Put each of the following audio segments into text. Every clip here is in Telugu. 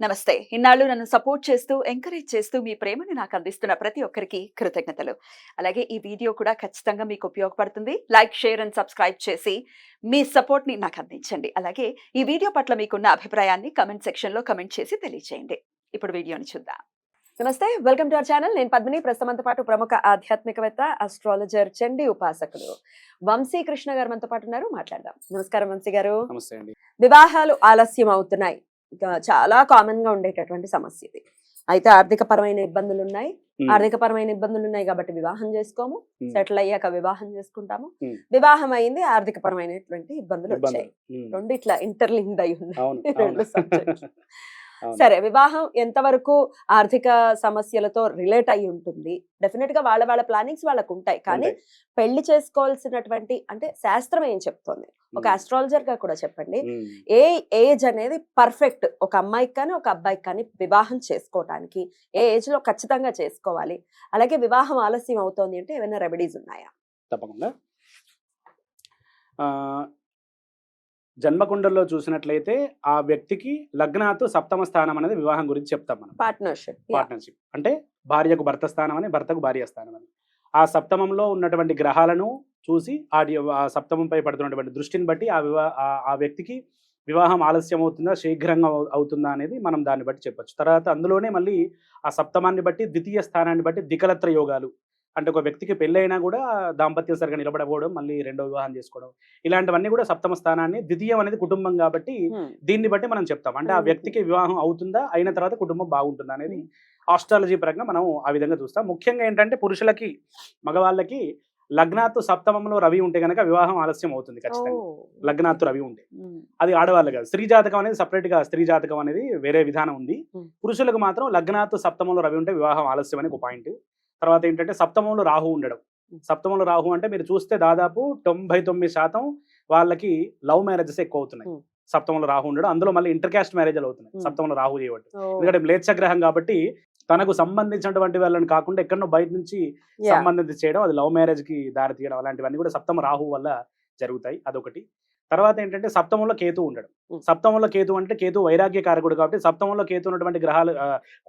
నమస్తే. ఇన్నాళ్ళు నన్ను సపోర్ట్ చేస్తూ ఎంకరేజ్ చేస్తూ మీ ప్రేమని నాకు అందిస్తున్న ప్రతి ఒక్కరికి కృతజ్ఞతలు. అలాగే ఈ వీడియో కూడా ఖచ్చితంగా మీకు ఉపయోగపడుతుంది. లైక్ షేర్ అండ్ సబ్స్క్రైబ్ చేసి మీ సపోర్ట్ని నాకు అందించండి. అలాగే ఈ వీడియో పట్ల మీకున్న అభిప్రాయాన్ని కమెంట్ సెక్షన్లో కమెంట్ చేసి తెలియజేయండి ఇప్పుడు వీడియోని చూద్దాం. నమస్తే. Welcome to our channel. నేను పద్మిని. ప్రస్తుతంతో పాటు ప్రముఖ ఆధ్యాత్మికవేత్త అస్ట్రాలజర్ చండి ఉపాసకులు వంశీ కృష్ణ గారు మనతో పాటు ఉన్నారు. మాట్లాడదాం. నమస్కారం వంశీ గారు. వివాహాలు ఆలస్యం అవుతున్నాయి చాలా కామన్గా ఉండేటటువంటి సమస్య ఇది. అయితే ఆర్థిక పరమైన ఇబ్బందులు ఉన్నాయి ఆర్థిక పరమైన ఇబ్బందులు ఉన్నాయి కాబట్టి వివాహం చేసుకోము. సెటిల్ అయ్యాక వివాహం చేసుకుంటాము. వివాహం అయింది ఆర్థిక పరమైనటువంటి ఇబ్బందులు. వచ్చాయి. రెండు ఇట్లా ఇంటర్లింక్డ్ అయి ఉన్నాయి. రెండు. సరే వివాహం ఎంతవరకు ఆర్థిక సమస్యలతో రిలేట్ అయి ఉంటుంది. డెఫినెట్గా వాళ్ళ వాళ్ళ ప్లానింగ్స్ వాళ్ళకు ఉంటాయి. కానీ. పెళ్ళి చేసుకోవాల్సినటువంటి అంటే శాస్త్రం ఏం చెప్తోంది? ఒక ఆస్ట్రాలజర్గా కూడా చెప్పండి. ఏ ఏజ్ అనేది పర్ఫెక్ట్ ఒక అమ్మాయికి కానీ ఒక అబ్బాయికి కానీ వివాహం చేసుకోవడానికి ఏ ఏజ్లో ఖచ్చితంగా చేసుకోవాలి? అలాగే వివాహం ఆలస్యం అవుతోంది అంటే ఏమైనా రెమెడీస్ ఉన్నాయా? తప్పకుండా. జన్మకుండల్లో చూసినట్లయితే ఆ వ్యక్తికి లగ్నాతు సప్తమ స్థానం అనేది వివాహం గురించి చెప్తాం మనం. పార్ట్నర్షిప్ పార్ట్నర్షిప్ అంటే భార్యకు భర్త స్థానం అని భర్తకు భార్య స్థానం అని. ఆ సప్తమంలో ఉన్నటువంటి గ్రహాలను చూసి ఆ సప్తమంపై పడుతున్నటువంటి దృష్టిని బట్టి ఆ వివా ఆ- వ్యక్తికి వివాహం ఆలస్యం అవుతుందా శీఘ్రంగా అవు- అవుతుందా అనేది మనం దాన్ని బట్టి చెప్పొచ్చు. తర్వాత అందులోనే మళ్ళీ ఆ సప్తమాన్ని బట్టి ద్వితీయ స్థానాన్ని బట్టి దికలత్ర యోగాలు అంటే ఒక వ్యక్తికి పెళ్ళైనా కూడా దాంపత్యం సరిగా నిలబడకపోవడం మళ్ళీ రెండో వివాహం చేసుకోవడం ఇలాంటివన్నీ కూడా సప్తమ స్థానాన్ని ద్వితీయం అనేది కుటుంబం కాబట్టి దీన్ని బట్టి మనం చెప్తాం. అంటే ఆ. వ్యక్తికి వివాహం అవుతుందా అయిన తర్వాత కుటుంబం బాగుంటుందా అనేది ఆస్ట్రాలజీ పరంగా మనం ఆ విధంగా చూస్తాం. ముఖ్యంగా ఏంటంటే పురుషులకి మగవాళ్ళకి లగ్నాత్తు సప్తమంలో రవి ఉంటే కనుక వివాహం ఆలస్యం అవుతుంది ఖచ్చితంగా. లగ్నాత్తు రవి ఉంటే. అది ఆడవాళ్ళు కాదు. స్త్రీ జాతకం అనేది separate గా స్త్రీ జాతకం అనేది వేరే విధానం ఉంది. పురుషులకు మాత్రం లగ్నాత్తు సప్తమంలో రవి ఉంటే వివాహం ఆలస్యం అని ఒక పాయింట్ తర్వాత ఏంటంటే సప్తమంలో రాహు ఉండడం. సప్తమంలో రాహు అంటే మీరు చూస్తే దాదాపు తొంభై తొమ్మిది శాతం వాళ్ళకి లవ్ మ్యారేజెస్ ఎక్కువ అవుతున్నాయి. సప్తమంలో రాహు ఉండడం అందులో మళ్ళీ ఇంటర్ క్యాస్ట్ మ్యారేజ్లు అవుతున్నాయి. సప్తమంలో రాహు చేయబట్టి. ఎందుకంటే మ్లేచ్ఛ గ్రహం కాబట్టి తనకు సంబంధించినటువంటి వాళ్ళని కాకుండా ఎక్కడో బయట నుంచి సంబంధించి చేయడం అది లవ్ మ్యారేజ్కి దారి తీయడం అలాంటివన్నీ కూడా సప్తమ రాహు వల్ల జరుగుతాయి. అదొకటి. తర్వాత ఏంటంటే సప్తమంలో కేతు ఉండడం. సప్తమంలో కేతు అంటే కేతు వైరాగ్య కారకుడు కాబట్టి సప్తమంలో కేతు ఉన్నటువంటి గ్రహాలు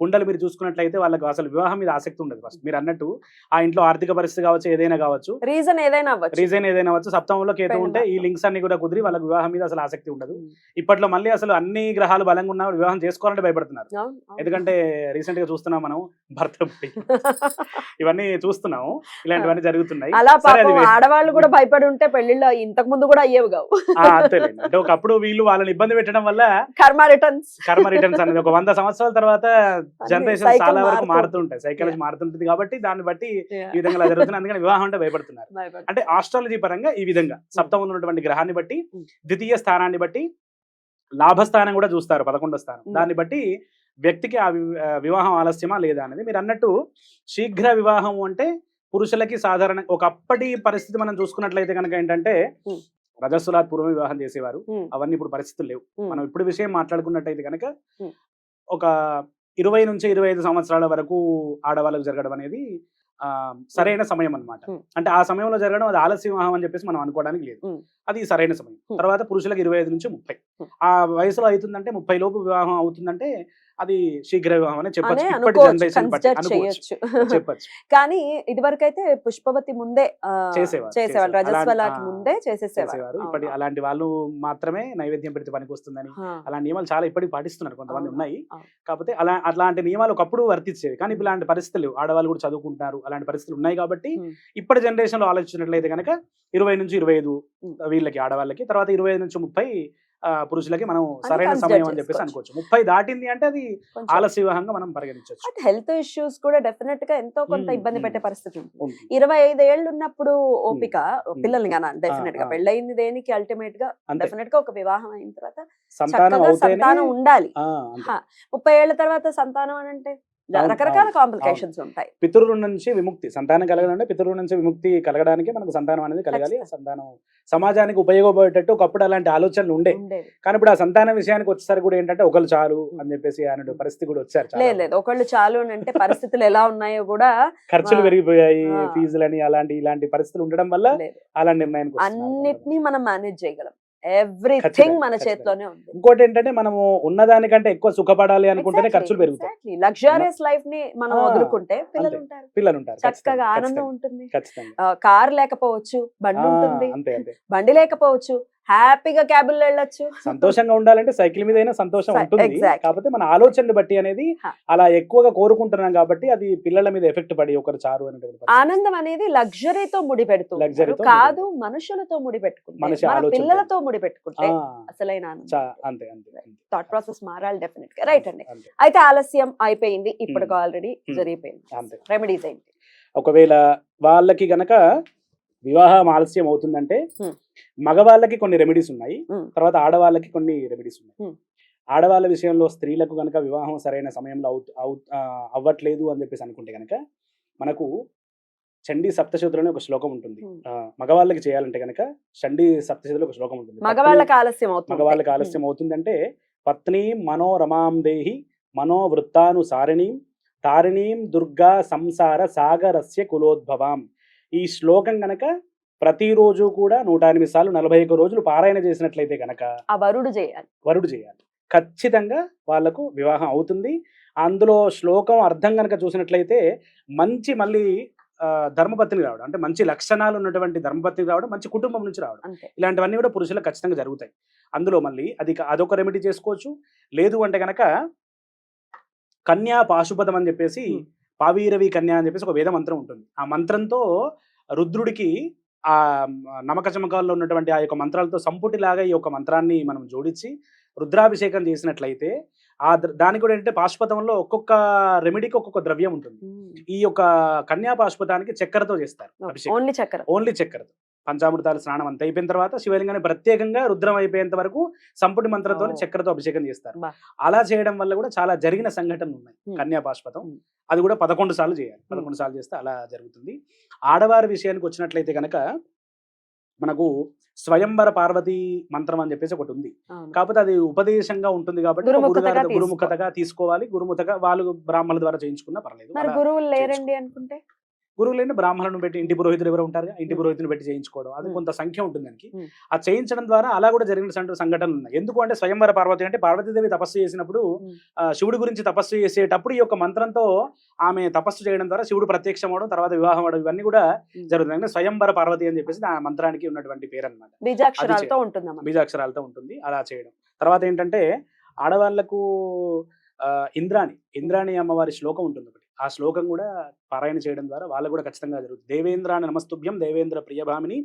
కుండలు మీరు చూసుకున్నట్లయితే వాళ్ళకి అసలు వివాహం మీద ఆసక్తి ఉండదు ఫస్ట్ మీరు అన్నట్టు ఆ ఇంట్లో ఆర్థిక పరిస్థితి కావచ్చు ఏదైనా కావచ్చు రీజన్ ఏదైనా అవ్వచ్చు రీజన్ ఏదైనా అవ్వచ్చు సప్తమంలో కేతు ఉంటే ఈ. లింక్స్ అన్ని కూడా కుదిరి వాళ్ళకి వివాహం మీద అసలు ఆసక్తి ఉండదు. ఇప్పట్లో మళ్ళీ అసలు అన్ని గ్రహాలు బలంగా ఉన్నా వివాహం చేసుకోవాలంటే భయపడుతున్నారు. ఎందుకంటే రీసెంట్గా చూస్తున్నాం మనం భర్త. ఇవన్నీ చూస్తున్నాము ఇలాంటివన్నీ జరుగుతున్నాయి అలా ఆడవాళ్ళు కూడా భయపడి ఉంటే పెళ్ళిళ్ళు ఇంతకు ముందు కూడా అయ్యేవి కావు అంతేలేండి. అంటే ఒకప్పుడు వీళ్ళు వాళ్ళని ఇబ్బంది పెట్టడం వల్ల కర్మ రిటర్న్స్. కర్మ రిటర్న్స్ అనేది ఒక వంద సంవత్సరాల తర్వాత జనరేషన్ చాలా వరకు మారుతూ మారుతుంటాయి సైకాలజీ మారుతుంటుంది కాబట్టి దాన్ని బట్టి ఈ విధంగా జరుగుతుంది. అందుకని వివాహం అంటే భయపడుతున్నారు. అంటే ఆస్ట్రాలజీ పరంగా ఈ విధంగా సప్తమంలో ఉన్నటువంటి గ్రహాన్ని బట్టి Hmm. ద్వితీయ స్థానాన్ని బట్టి లాభస్థానం కూడా చూస్తారు పదకొండో స్థానం. Hmm. దాన్ని బట్టి వ్యక్తికి ఆ వివాహం ఆలస్యమా లేదా అనేది మీరు అన్నట్టు శీఘ్ర వివాహం అంటే పురుషులకి సాధారణ ఒకప్పటి పరిస్థితి మనం చూసుకున్నట్లయితే కనుక ఏంటంటే Hmm. రజస్సులా పూర్వం వివాహం చేసేవారు. అవన్నీ ఇప్పుడు పరిస్థితులు లేవు. మనం ఇప్పుడు విషయం మాట్లాడుకున్నట్టయితే కనుక. ఒక ఇరవై నుంచి ఇరవై ఐదు సంవత్సరాల వరకు ఆడవాళ్ళకు జరగడం అనేది ఆ, సరైన సమయం అన్నమాట Hmm. అంటే ఆ సమయంలో జరగడం అది ఆలస్య వివాహం అని చెప్పేసి మనం అనుకోవడానికి లేదు. అది సరైన సమయం. తర్వాత పురుషులకు ఇరవై ఐదు నుంచి ముప్పై. ఆ వయసులో అవుతుందంటే ముప్పై లోపు వివాహం అవుతుందంటే అది శీఘ్ర వివాహం అని చెప్పొచ్చు ఇప్పటి జనరేషన్ చెప్పచ్చు కానీ ఇదివరకైతే పుష్పవతి ముందే చేసేవాళ్ళు. రజస్వలాకి అలాంటి- ముందే చేసేసేవారు ఇప్పటి. అలాంటి వాళ్ళు మాత్రమే నైవేద్యం పెడితే పనికి వస్తుందని అలాంటి నియమాలు చాలా ఇప్పటికి పాటిస్తున్నారు కొంతమంది ఉన్నాయి. కాకపోతే అలా అట్లాంటి నియమాలు ఒకప్పుడు వర్తించేవి కానీ ఇప్పుడు ఇలాంటి పరిస్థితులు. ఆడవాళ్ళు కూడా చదువుకుంటున్నారు అలాంటి పరిస్థితులు ఉన్నాయి కాబట్టి. ఇప్పటి జనరేషన్లో ఆలోచించినట్లయితే కనుక ఇరవై నుంచి ఇరవై ఐదు. వీళ్ళకి ఆడవాళ్ళకి తర్వాత ఇరవై ఐదు నుంచి ముప్పై పురుషులకి మనం సరైన సమయం అని చెప్పేసి. అనుకోవచ్చు. ముప్పై దాటింది అంటే అది కొంచెం. ఆలస్య వివాహంగా మనం పరిగణించవచ్చు. బట్ హెల్త్ ఇష్యూస్ కూడా డెఫినెట్గా ఎంతో కొంత ఇబ్బంది. పెట్టే పరిస్థితి ఉంటుంది. ఇరవై ఐదు ఏళ్ళు ఉన్నప్పుడు ఓపిక పిల్లల్ని కానీ డెఫినెట్గా. పెళ్ళయింది దేనికి? అల్టిమేట్గా డెఫినెట్గా ఒక వివాహం అయిన తర్వాత సంతానం చక్కగా అవుతేనే సంతానం ఉండాలి. ముప్పై ఏళ్ళ తర్వాత సంతానం అని అంటే రకరకాల కాంప్లికేషన్స్ ఉంటాయి. పితృరుణం నుంచి విముక్తి సంతానం కలగాలంటే పితృరుణం నుంచి విముక్తి కలగడానికి మనకు సంతానం అనేది కలగాలి. సంతానం సమాజానికి ఉపయోగపడేటట్టు ఒకప్పుడు అలాంటి ఆలోచనలు ఉండే. కానీ ఇప్పుడు ఆ సంతానం విషయానికి వచ్చేసరికి కూడా ఏంటంటే ఒకరు చాలు అని చెప్పేసి అనే పరిస్థితి కూడా వచ్చారు లేదు లేదు. ఒకళ్ళు చాలు అని అంటే పరిస్థితులు ఎలా ఉన్నాయో కూడా ఖర్చులు. పెరిగిపోయాయి. ఫీజులని అలాంటి ఇలాంటి పరిస్థితులు ఉండడం వల్ల అలా నిర్ణయానికి అన్నిటినీ మనం మేనేజ్ చేయగలం. ఎవ్రీథింగ్ మన. చేతిలోనే ఉంది. ఇంకోటి ఏంటంటే మనము ఉన్నదానికంటే ఎక్కువ సుఖపడాలి అనుకుంటేనే ఖర్చులు పెరుగుతాయి. లగ్జరియస్ లైఫ్ని మనం వదులుకుంటే పిల్లలు. ఉంటారు పిల్లలు ఉంటారు చక్కగా ఆనందం ఉంటుంది. కార్ లేకపోవచ్చు బండి ఉంటుంది. బండి లేకపోవచ్చు హ్యాపీగా క్యాబుల్లో వెళ్ళొచ్చు సంతోషంగా ఉండాలంటే సైకిల్ మీద అయినా సంతోషం ఉంటుంది. కాకపోతే మన ఆలోచనని బట్టి అనేది. అలా ఎక్కువగా కోరుకుంటున్నాం కాబట్టి అది పిల్లల మీద ఎఫెక్ట్ పడి ఒకరు చారు పరిస్థితి. ఆనందం అనేది లగ్జరీతో ముడి పెడుతూ Luxury తో కాదు మనుషులతో ముడి పెట్టుకుంటే మనిషి మన ఆలోచనతో. పిల్లలతో ముడి పెట్టుకుంటే అసలైన అంతే అంతే. థాట్ ప్రాసెస్ మారాలి డెఫినెట్గా రైట్ అండి. అయితే ఆలస్యం అయిపోయింది ఇప్పటికి. ఆల్రెడీ. జరిగిపోయింది. రెమెడీస్ ఏంటి ఒకవేళ వాళ్ళకి గనక వివాహం ఆలస్యం అవుతుందంటే. మగవాళ్ళకి కొన్ని రెమెడీస్ ఉన్నాయి. తర్వాత ఆడవాళ్ళకి కొన్ని రెమెడీస్ ఉన్నాయి. ఆడవాళ్ళ విషయంలో స్త్రీలకు గనక వివాహం సరైన సమయంలో అవు అవ్వట్లేదు అని చెప్పేసి అనుకుంటే గనక మనకు చండీ సప్తశతులని ఒక శ్లోకం ఉంటుంది. మగవాళ్ళకి చేయాలంటే గనక చండీ సప్తశతులు ఒక శ్లోకం ఉంటుంది. మగవాళ్ళకి ఆలస్యం అవుతుంది మగవాళ్ళకి ఆలస్యం అవుతుందంటే పత్ని మనోరమాం దేహి మనోవృత్తానుసారిణీం తారిణీం దుర్గా సంసార సాగరస్య కులోద్భవాం. ఈ శ్లోకం గనక ప్రతిరోజు కూడా నూట ఎనిమిది సార్లు నలభై ఒక్క రోజులు పారాయణ చేసినట్లయితే గనక ఆ వరుడు చేయాలి. వరుడు చేయాలి. ఖచ్చితంగా వాళ్ళకు వివాహం అవుతుంది. అందులో శ్లోకం అర్థం కనుక చూసినట్లయితే మంచి మళ్ళీ ధర్మపత్ని రావడం అంటే మంచి లక్షణాలు ఉన్నటువంటి ధర్మపత్ని రావడం మంచి కుటుంబం నుంచి రావడం. ఇలాంటివన్నీ కూడా పురుషులకు ఖచ్చితంగా జరుగుతాయి. అందులో మళ్ళీ అది అదొక రెమెడీ చేసుకోవచ్చు. లేదు అంటే గనక కన్యా పాశుపదం అని చెప్పేసి. పావీరవి కన్యా అని చెప్పేసి ఒక వేద మంత్రం ఉంటుంది. ఆ మంత్రంతో రుద్రుడికి ఆ నమక చమకాల్లో ఉన్నటువంటి ఆ యొక్క మంత్రాలతో సంపుటిలాగా ఈ యొక్క మంత్రాన్ని మనం జోడించి రుద్రాభిషేకం చేసినట్లయితే ఆ దానికి కూడా ఏంటంటే పాశుపతంలో ఒక్కొక్క రెమెడీకి ఒక్కొక్క ద్రవ్యం ఉంటుంది. ఈ యొక్క కన్యా పాశుపతానికి చక్కెరతో చేస్తారు ఓన్లీ చక్కెర. ఓన్లీ చక్కెరతో. పంచామృతాలు స్నానం అంతా అయిపోయిన తర్వాత శివలింగాన్ని ప్రత్యేకంగా రుద్రం అయిపోయేంత వరకు సంపుటి మంత్రంతో ఓ. చక్కెరతో అభిషేకం చేస్తారు. అలా చేయడం వల్ల కూడా చాలా జరిగిన సంఘటనలు ఉన్నాయి. కన్యా పాశుపతం. అది కూడా పదకొండు సార్లు చేయాలి. పదకొండు సార్లు చేస్తే అలా జరుగుతుంది. ఆడవారి విషయానికి వచ్చినట్లయితే కనుక మనకు స్వయంవర పార్వతి మంత్రం అని చెప్పేసి ఒకటి ఉంది. కాకపోతే అది ఉపదేశంగా ఉంటుంది కాబట్టి గురుముఖతగా తీసుకోవాలి. గురుముఖగా వాళ్ళు బ్రాహ్మణుల ద్వారా చేయించుకున్నా పర్లేదు. గురువులు లేరండి అనుకుంటే? గురువులైన బ్రాహ్మణులను పెట్టి ఇంటి పురోహితులు ఎవరు ఉంటారు ఇంటి. పురోహితుని పెట్టి చేయించుకోవడం. అది. కొంత సంఖ్య ఉంటుంది దానికి. ఆ చేయించడం ద్వారా అలా కూడా జరిగిన సంఘ- సంఘటనలు ఉన్నాయి. ఎందుకు అంటే స్వయంవర పార్వతి అంటే పార్వతీదేవి తపస్సు చేసినప్పుడు శివుడి గురించి తపస్సు చేసేటప్పుడు ఈ యొక్క మంత్రంతో ఆమె తపస్సు చేయడం ద్వారా శివుడు ప్రత్యక్షం అవడం తర్వాత వివాహం అవడం ఇవన్నీ కూడా. జరుగుతుంది స్వయంవర పార్వతి అని చెప్పేసి ఆ మంత్రానికి ఉన్నటువంటి పేరు అనమాట బీజాక్షరాలతో ఉంటుందమ్మా బీజాక్షరాలతో ఉంటుంది. అలా చేయడం. తర్వాత ఏంటంటే ఆడవాళ్ళకు ఇంద్రాణి. ఇంద్రాణి అమ్మవారి శ్లోకం ఉంటుంది ఆ శ్లోకం కూడా పారాయణ చేయడం ద్వారా వాళ్ళకు కూడా ఖచ్చితంగా జరుగుతుంది. దేవేంద్రాని నమస్తుభ్యం దేవేంద్ర ప్రియభామిని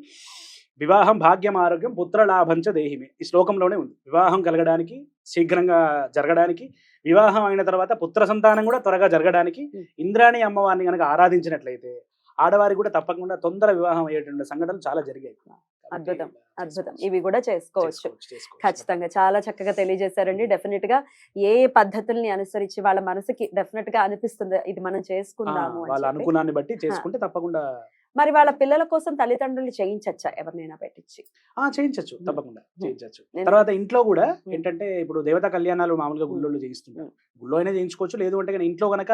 వివాహం భాగ్యం ఆరోగ్యం పుత్రలాభంచ దేహిమే. ఈ శ్లోకంలోనే ఉంది. వివాహం కలగడానికి శీఘ్రంగా జరగడానికి వివాహం అయిన తర్వాత పుత్ర సంతానం కూడా త్వరగా జరగడానికి. ఇంద్రాణి అమ్మవారిని కనుక ఆరాధించినట్లయితే ఆడవారికి కూడా తప్పకుండా తొందర వివాహం అయ్యేటువంటి సంఘటనలు చాలా జరిగాయి. అద్భుతం, అద్భుతం. ఇవి కూడా చేసుకోవచ్చు. ఖచ్చితంగా. చాలా చక్కగా తెలియజేశారండి. డెఫినెట్గా ఏ పద్ధతుల్ని అనుసరించి వాళ్ళ మనసుకి డెఫినెట్గా అనిపిస్తుంది. ఇది మనం చేసుకుందాము వాళ్ళ. అనుకున్నాన్ని బట్టి చేసుకుంటే తప్పకుండా మరి వాళ్ళ పిల్లల కోసం తల్లిదండ్రులు చేయించచ్చా ఎవరినైనా పెట్టించి ఆ చేయించచ్చు. తప్పకుండా చేయించచ్చు తర్వాత ఇంట్లో కూడా. ఏంటంటే ఇప్పుడు దేవతా కళ్యాణాలు మామూలుగా గుళ్ళో చేయిస్తుంటారు గుళ్ళో అయినా చేయించుకోవచ్చు లేదు అంటే కనుక ఇంట్లో గనక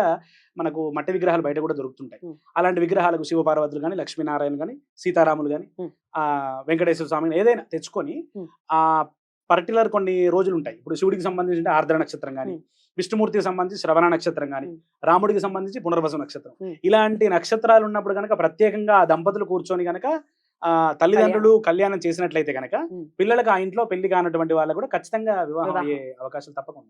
మనకు మట్టి విగ్రహాలు బయట కూడా దొరుకుతుంటాయి. అలాంటి విగ్రహాలకు శివపార్వతులు కానీ లక్ష్మీనారాయణ కానీ సీతారాములు కానీ. ఆ వెంకటేశ్వర స్వామి ఏదైనా తెచ్చుకొని. ఆ పర్టికులర్ కొన్ని రోజులు ఉంటాయి ఇప్పుడు శివుడికి సంబంధించి ఆర్ద్ర నక్షత్రం కానీ. విష్ణుమూర్తికి సంబంధించి శ్రవణ నక్షత్రం కానీ. రాముడికి సంబంధించి పునర్వసు నక్షత్రం. ఇలాంటి నక్షత్రాలు ఉన్నప్పుడు కనుక ప్రత్యేకంగా ఆ దంపతులు కూర్చొని కనుక ఆ తల్లిదండ్రులు కళ్యాణం చేసినట్లయితే కనుక. పిల్లలకు ఆ ఇంట్లో పెళ్ళి కానటువంటి వాళ్ళకు కూడా ఖచ్చితంగా వివాహం వివాహం. అయ్యే అవకాశాలు తప్పకుండా